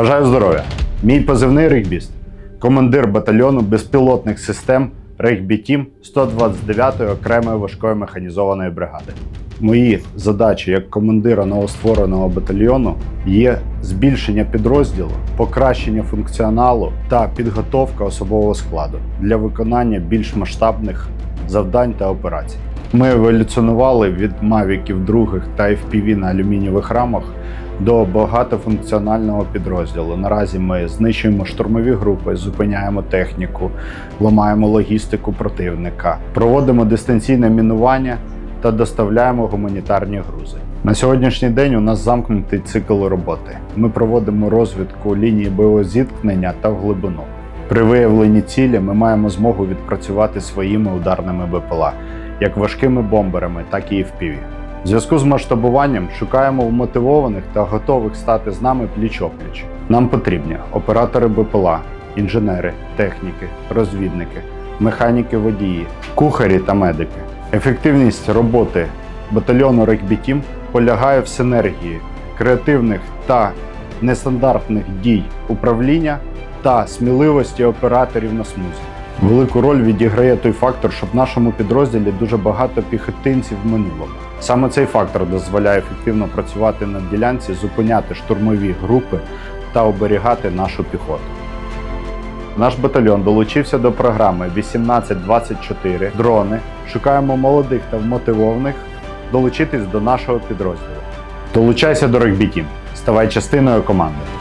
Бажаю здоров'я! Мій позивний регбіст, командир батальйону безпілотних систем Регбі Тім 129-ї окремої важкої механізованої бригади. Мої задачі як командира новоствореного батальйону є збільшення підрозділу, покращення функціоналу та підготовка особового складу для виконання більш масштабних завдань та операцій. Ми еволюціонували від мавіків других та FPV на алюмінієвих рамах до багатофункціонального підрозділу. Наразі ми знищуємо штурмові групи, зупиняємо техніку, ламаємо логістику противника, проводимо дистанційне мінування та доставляємо гуманітарні грузи. На сьогоднішній день у нас замкнутий цикл роботи. Ми проводимо розвідку лінії бойового зіткнення та в глибину. При виявленні цілі ми маємо змогу відпрацювати своїми ударними БПЛА, як важкими бомберами, так і FPV. В зв'язку з масштабуванням шукаємо вмотивованих та готових стати з нами пліч-опліч. Нам потрібні оператори БПЛА, інженери, техніки, розвідники, механіки водії, кухарі та медики. Ефективність роботи батальйону Регбі Тім полягає в синергії креативних та нестандартних дій управління та сміливості операторів на смузі. Велику роль відіграє той фактор, що в нашому підрозділі дуже багато піхотинців в минулому. Саме цей фактор дозволяє ефективно працювати на ділянці, зупиняти штурмові групи та оберігати нашу піхоту. Наш батальйон долучився до програми 1824 дрони. Шукаємо молодих та вмотивованих долучитись до нашого підрозділу. Долучайся до регбітім, Ставай частиною команди.